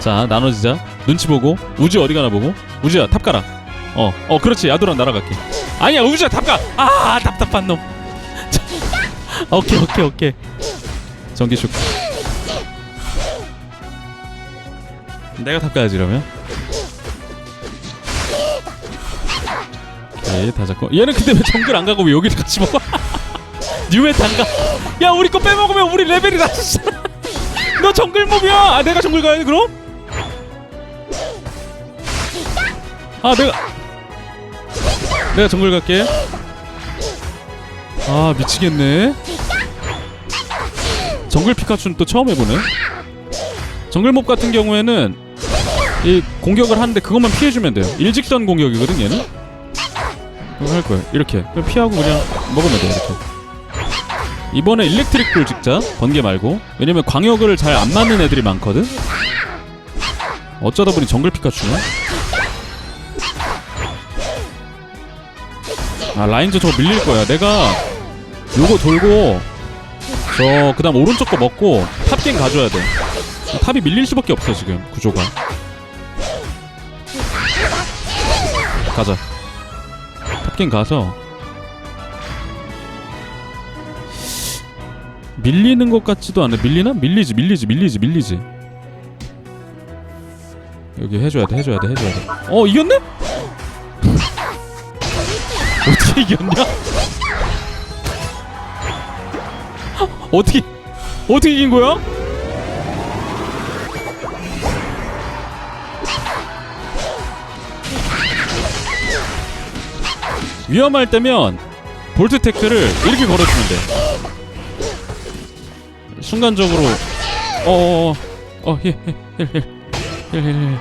자 나눠지자. 눈치 보고. 우지 어디 가나 보고. 우지야 탑 가라. 어어 그렇지. 야도랑 날아갈게. 아니야 우지야 탑가아 답답한 놈. 자, 오케이 오케이 오케이. 전기 쇼크. 내가 탑 가야지 이러면. 오케이 다 잡고. 얘는 근데 왜 정글 안 가고 왜 여기를 같이 먹어? 뉴메타 안 가? 야 우리 거 빼먹으면 우리 레벨이 낮아지너 정글 몹이야. 아 내가 정글 가야 돼 그럼? 아 내가 내가 정글 갈게. 아 미치겠네. 정글 피카츄는 또 처음 해보네. 정글 몹 같은 경우에는 이 공격을 하는데 그것만 피해주면 돼요. 일직선 공격이거든 얘는. 그거 할 거야 이렇게. 그냥 피하고 그냥 먹으면 돼 이렇게. 이번에 일렉트릭 불 찍자. 번개 말고. 왜냐면 광역을 잘 안 맞는 애들이 많거든. 어쩌다 보니 정글 피카츄네 아 라인저 저거 밀릴 거야. 내가 요거 돌고 저 그다음 오른쪽 거 먹고 탑갱 가져야 돼. 탑이 밀릴 수밖에 없어 지금 구조가. 가자. 탑갱 가서. 밀리는 것 같지도 않아. 밀리나? 밀리지 밀리지 밀리지 밀리지. 여기 해줘야 돼 해줘야 돼 해줘야 돼어 이겼네? 어떻게 이겼냐? 어떻게 어떻게 이긴 거야? 위험할 때면 볼트 태클을 이렇게 걸어주면 돼. 순간적으로 어어어 어힐힐힐힐힐힐힐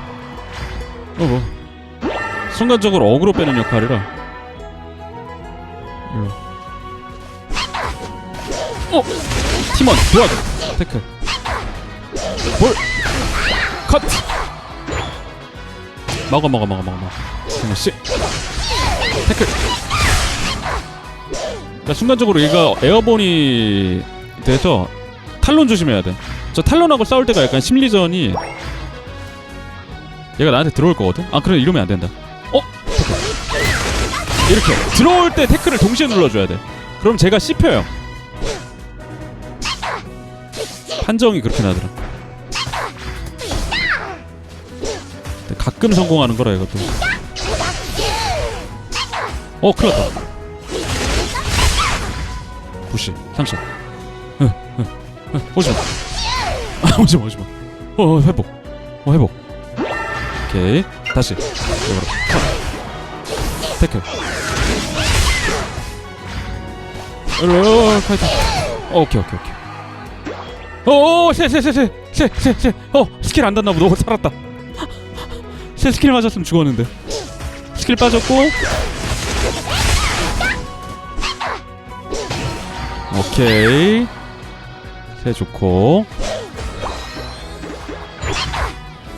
어뭐 순간적으로 어그로 빼는 역할이라 일로 어? 팀원 도와줘. 태클. 볼컷. 먹어 먹어 먹어 먹어 먹어. 팀원 씨. 태클. 그러니까 순간적으로 얘가 에어본이 돼서 탈론 조심해야 돼. 저 탈론하고 싸울 때가 약간 심리전이 얘가 나한테 들어올 거거든. 아 그래 이러면 안 된다. 어? 이렇게 들어올 때 태클을 동시에 눌러줘야 돼. 그럼 제가 씹혀요. 판정이 그렇게 나더라. 가끔 성공하는 거라 이것도. 어 큰일 났다. 부시 상샷. 오지마 아, 오지마 오지마 어, 어 회복 어 회복 오케이 다시 이거로 컷 태클 일로 카이팅 어, 오케이 오케이 오케이. 오세세세세세세세어 스킬 안 닿나 보다. 오 살았다. 세 스킬 맞았으면 죽었는데. 스킬 빠졌고. 오케이. 새 좋고.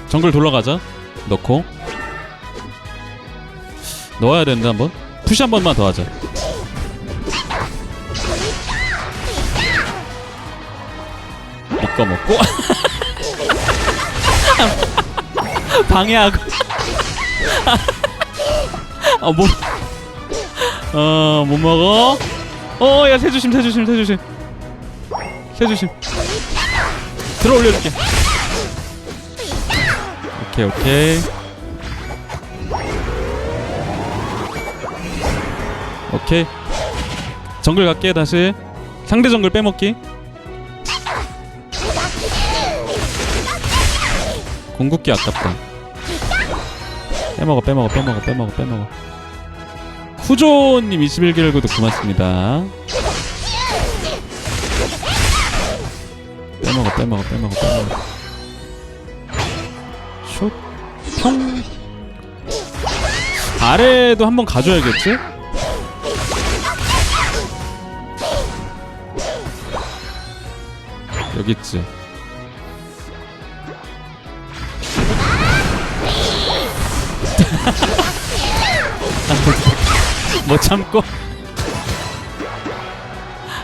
정글 돌아가자. 넣고. 넣어야 되는데 한번. 푸시 한 번만 더 하자 이거 먹고. 방해하고. 아못 어못 먹어? 어 야 새조심 새조심 새조심. 새조심. 들어 올려줄게. 오케이 오케이. 오케이. 정글 갈게 다시. 상대 정글 빼먹기 궁극기 아깝다 빼먹어 빼먹어 빼먹어 빼먹어 빼먹어. 후조님 21개월 구독 고맙습니다. 빼먹어 빼먹어 빼먹어 빼먹어. 슛평. 아래도 한번 가줘야겠지? 여기 있지 못 참고?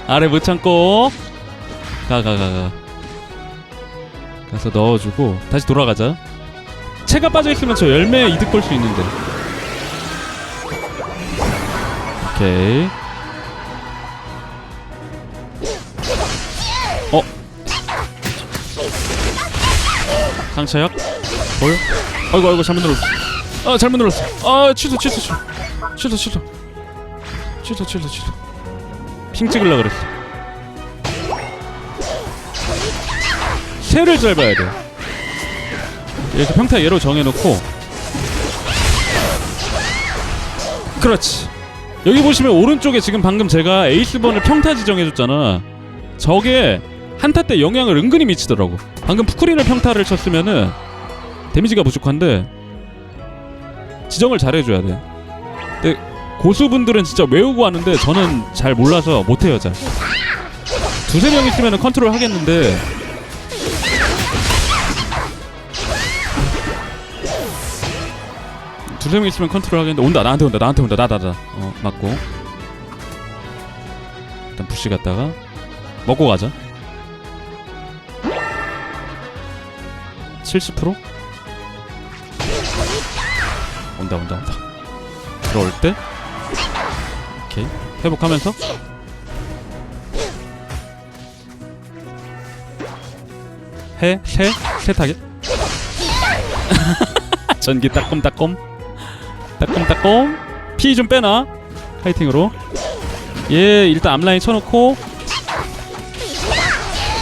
아래 못 참고? 가 가 가 가. 가서 넣어주고 다시 돌아가자. 채가 빠져있으면 저 열매 이득 볼 수 있는데. 오케이. 어? 상처약 볼 아이고 아이고 잘못 눌렀어 아 잘못 눌렀어 아 취소 취소 취소. 취소 취소. 취소 취소 취소. 핑 찍으려 그랬어. 새를 잘 봐야 돼. 이렇게 평타 예로 정해놓고. 그렇지. 여기 보시면 오른쪽에 지금 방금 제가 에이스번을 평타 지정해줬잖아. 저게 한타 때 영향을 은근히 미치더라고. 방금 푸크린을 평타를 쳤으면은 데미지가 부족한데 지정을 잘해줘야 돼. 근데 고수분들은 진짜 외우고 하는데 저는 잘 몰라서 못해요 잘. 두세 명 있으면 컨트롤 하겠는데. 두세 명 있으면 컨트롤 하겠는데 온다 나한테 온다 나한테 온다 나나나. 어 맞고. 일단 부시 갔다가 먹고 가자. 70% 온다 온다 온다. 들어올 때? 오케이. 회복하면서? 해, 세, 세 타겟? 전기 따꼼따꼼 따꼼따꼼 피 좀 빼놔. 파이팅으로. 얘 일단 앞라인 쳐놓고.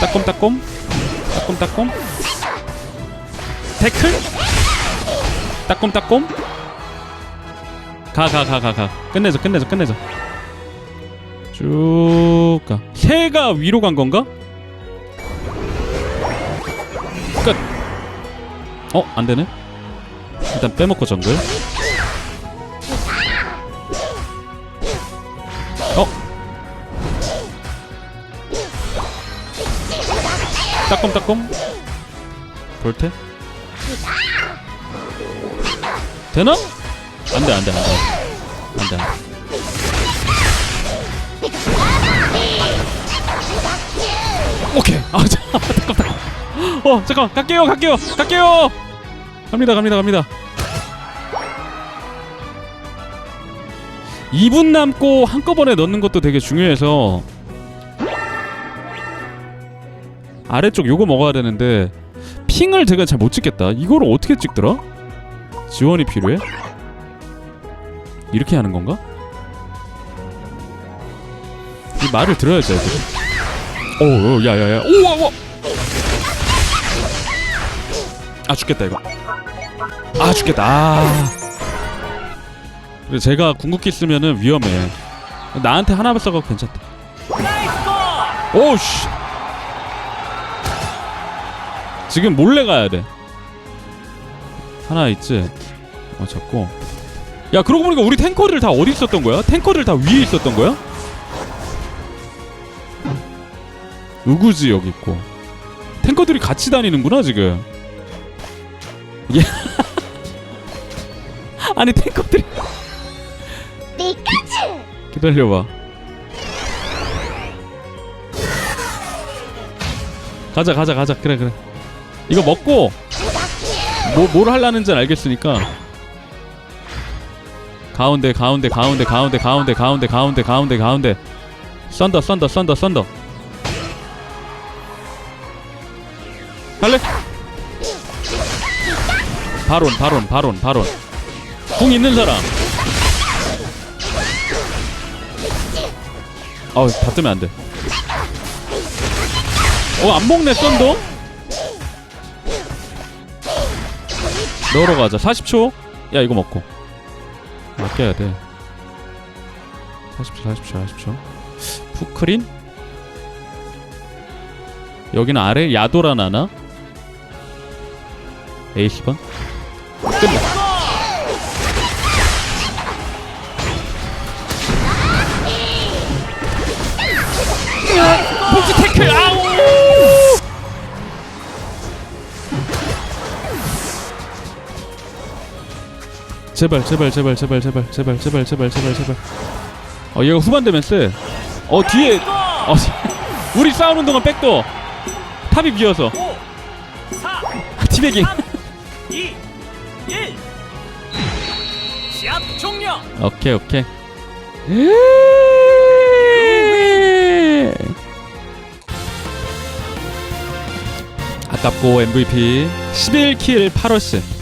따꼼따꼼 따꼼따꼼 태클? 따꼼따꼼 가 가 가 가 가 끝내자 끝내자 끝내자 쭉가 새가 위로 간 건가? 끝. 어, 안 되네. 일단 빼먹고 정글. 어. 따꼼따꼼. 볼테. 되나? 안 돼, 안 돼, 안 돼. 안 돼. 안 돼. 오케이. 아, 자, 잠깐만. 어, 잠깐. 갈게요. 갈게요. 갈게요. 갑니다. 갑니다. 갑니다. 2분 남고 한꺼번에 넣는 것도 되게 중요해서 아래쪽 요거 먹어야 되는데 핑을 제가 잘 못 찍겠다. 이거를 어떻게 찍더라? 지원이 필요해? 이렇게 하는 건가? 이 말을 들어야지 애들이. 오, 오, 야야야. 우와, 우와. 아 죽겠다 이거. 아 죽겠다. 아. 그래 제가 궁극기 쓰면은 위험해. 나한테 하나 써가 괜찮다. 오씨. 지금 몰래 가야 돼. 하나 있지. 어 잡고. 야 그러고 보니까 우리 탱커들 다 어디 있었던 거야? 탱커들 다 위에 있었던 거야? 우구지 여기 있고. 탱커들이 같이 다니는구나 지금. 예. 아니 탱커들이 기다려봐. 가자 가자 가자 그래 그래. 이거 먹고 뭐 뭘 하려는지 알겠으니까 가운데 가운데 가운데 가운데 가운데 가운데 가운데 가운데 가운데. 썬더 썬더 썬더 썬더. 할래? 바론 바론 바론 바론 궁 있는 사람. 어우 다 뜨면 안돼. 어안 먹네 썬더? 넣으러 가자. 40초? 야 이거 먹고 아껴야 돼. 40초 40초 40초. 푸크린? 여기는 아래 야도라 나나? 에이스번 제발 제발 제발 제발 제발 제발 제발 제발 제발 제발. 어 얘가 후반되면 쎄어 뒤에. 어 우리 싸우는 동안 백도. 탑이 비어서. 티백이 오케이 오케이. 아깝고 MVP 11킬 8어스